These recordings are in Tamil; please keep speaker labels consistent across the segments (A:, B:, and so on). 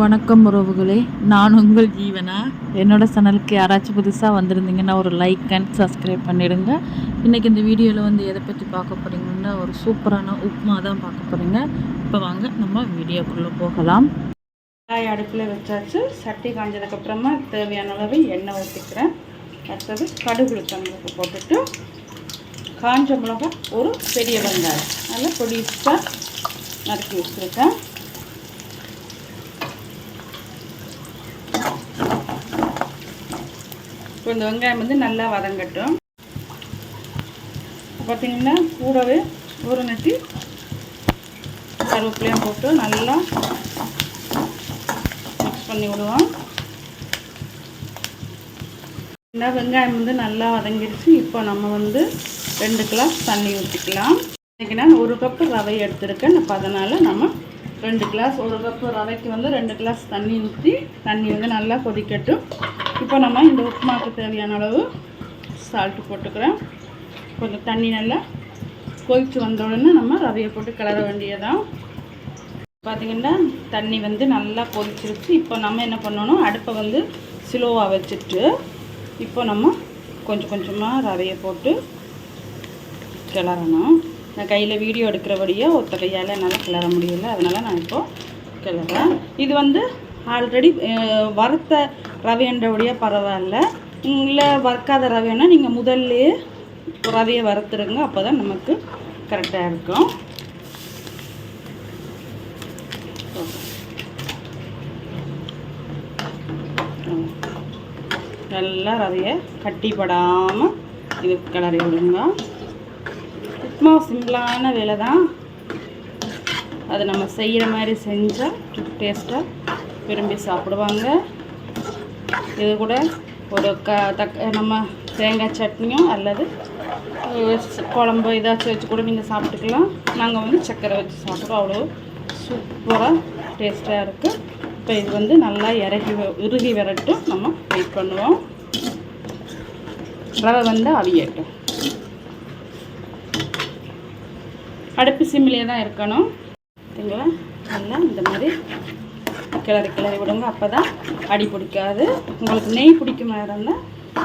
A: வணக்கம் உறவுகளே. நான் உங்கள் ஜீவனா? என்னோடய சேனலுக்கு யாராச்சும் புதுசாக வந்திருந்தீங்கன்னா ஒரு லைக் அண்ட் சப்ஸ்கிரைப் பண்ணிடுங்க. இன்றைக்கி இந்த வீடியோவில் வந்து எதை பற்றி பார்க்க போகிறீங்கன்னா ஒரு சூப்பரான உப்புமா தான் பார்க்க போகிறீங்க இப்போ வாங்க நம்ம வீடியோக்குள்ளே போகலாம்.
B: காய் அடுப்பில் வச்சாச்சு. சட்டி காஞ்சதுக்கப்புறமா தேவையான அளவு எண்ணெய் ஊற்றிக்கிறேன் அடுத்தது கடுகு தங்களுக்கு போட்டுட்டு காஞ்ச மிளகா ஒரு பெரிய வெங்காயம். நல்லா பொடிசாக நறுக்கி வச்சுருக்கேன். இப்போ இந்த வெங்காயம் வந்து நல்லா வதங்கட்டும். பார்த்தீங்கன்னா கூடவே ஒரு நட்டி கருவேப்பிலையும் போட்டு நல்லா மிக்ஸ் பண்ணி விடுவோம். இந்த வெங்காயம் வந்து நல்லா வதங்கிடுச்சு. இப்போ நம்ம வந்து ரெண்டு கிளாஸ் தண்ணி ஊற்றிக்கலாம் இன்றைக்கி நான் ஒரு கப்பு ரவை எடுத்திருக்கேன். இப்போ அதனால் நம்ம ரெண்டு கிளாஸ் ஒரு கப்பு ரவைக்கு வந்து ரெண்டு கிளாஸ் தண்ணி ஊற்றி தண்ணி வந்து நல்லா கொதிக்கட்டும். இப்போ நம்ம இந்த உப்புமாவுக்கு தேவையான அளவு சால்ட்டு போட்டுக்கிறேன். கொஞ்சம் தண்ணி நல்லா கொதித்து வந்தோடனே நம்ம ரவையை போட்டு கிளற வேண்டியதான் பார்த்திங்கன்னா தண்ணி வந்து நல்லா கொதிச்சிருச்சு. இப்போ நம்ம என்ன பண்ணணும்? அடுப்பை வந்து ஸ்லோவாக வச்சுட்டு இப்போ நம்ம கொஞ்சம் கொஞ்சமாக ரவையை போட்டு கிளறணும். நான் கையில் வீடியோ எடுக்கிறபடியே ஒத்த கையால் என்னால் கிளற முடியல. அதனால் நான் இப்போது கிளறேன் இது வந்து ஆல்ரெடி வறுத்த ரவைன்றபடியாக பரவாயில்ல. இல்லை வறுக்காத ரவைன்னா நீங்கள் முதல்லையே ரவையை வறுத்துருங்க அப்போ தான் நமக்கு கரெக்டாக இருக்கும். நல்லா ரவையை கட்டிப்படாமல் இது கிளறி விடுங்க. உப்புமா சிம்பிளான வேலை தான் அது நம்ம செய்கிற மாதிரி செஞ்சால் டேஸ்ட்டாக விரும்பி சாப்பிடுவாங்க. இது கூட ஒரு க தக் நம்ம தேங்காய் சட்னியும் அல்லது குழம்பு ஏதாச்சும் வச்சு கூட நீங்கள் சாப்பிட்டுக்கலாம். நாங்கள் வந்து சர்க்கரை வச்சு சாப்பிடுவோம் அவ்வளோ சூப்பராக டேஸ்ட்டாக இருக்குது இப்போ இது வந்து நல்லா இறக்கி இறுகி விரட்டும். நம்ம வெயிட் பண்ணுவோம். ரவை வந்து அவியட்டும். அடுப்பு சிம்மிலே தான் இருக்கணும். சரிங்களா? நல்லா இந்த மாதிரி கிளறி கிளறி விடுங்க. அப்போ தான் அடி பிடிக்காது. உங்களுக்கு நெய் பிடிக்குமா இருந்தால்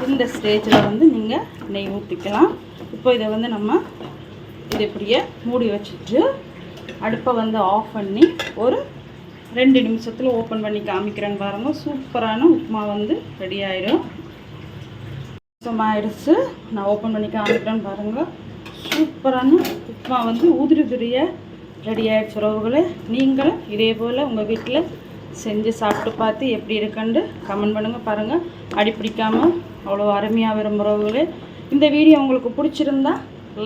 B: இந்த ஸ்டேஜில் வந்து நீங்கள் நெய் ஊற்றிக்கலாம் இப்போ இதை வந்து நம்ம இது இப்படியே மூடி வச்சுட்டு அடுப்பை வந்து ஆஃப் பண்ணி ஒரு ரெண்டு நிமிஷத்தில் ஓப்பன் பண்ணி காமிக்கிறேன்னு பாருங்கள் சூப்பரான உப்புமா வந்து ரெடி ஆயிடும் நிமிஷம் ஆயிடுச்சு. நான் ஓப்பன் பண்ணி காமிக்கிறேன்னு பாருங்கள் சூப்பரான உப்புமா வந்து உதிரி உதிரியாக ரெடி ஆகிடுச்சு உறவுகளை. நீங்களும் இதே போல் உங்கள் வீட்டில் செஞ்சு சாப்பிட்டு பார்த்து எப்படி இருக்குன்னு கமெண்ட் பண்ணுங்கள் பாருங்கள் அடி பிடிக்காமல் அவ்வளோ அருமையாக விரும்புகிறவர்களே உறவுகளே இந்த வீடியோ உங்களுக்கு பிடிச்சிருந்தா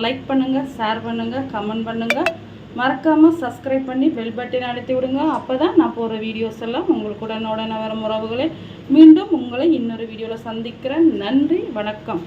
B: லைக் பண்ணுங்கள் ஷேர் பண்ணுங்கள் கமெண்ட் பண்ணுங்கள் மறக்காமல் சப்ஸ்கிரைப் பண்ணி பெல் பட்டன் அழுத்தி விடுங்க. அப்போ தான் நான் போகிற வீடியோஸ் எல்லாம் உங்களுக்கு உடனுடனே வரும் உறவுகளே. மீண்டும் உங்களை இன்னொரு வீடியோவில் சந்திக்கிறேன். நன்றி வணக்கம்.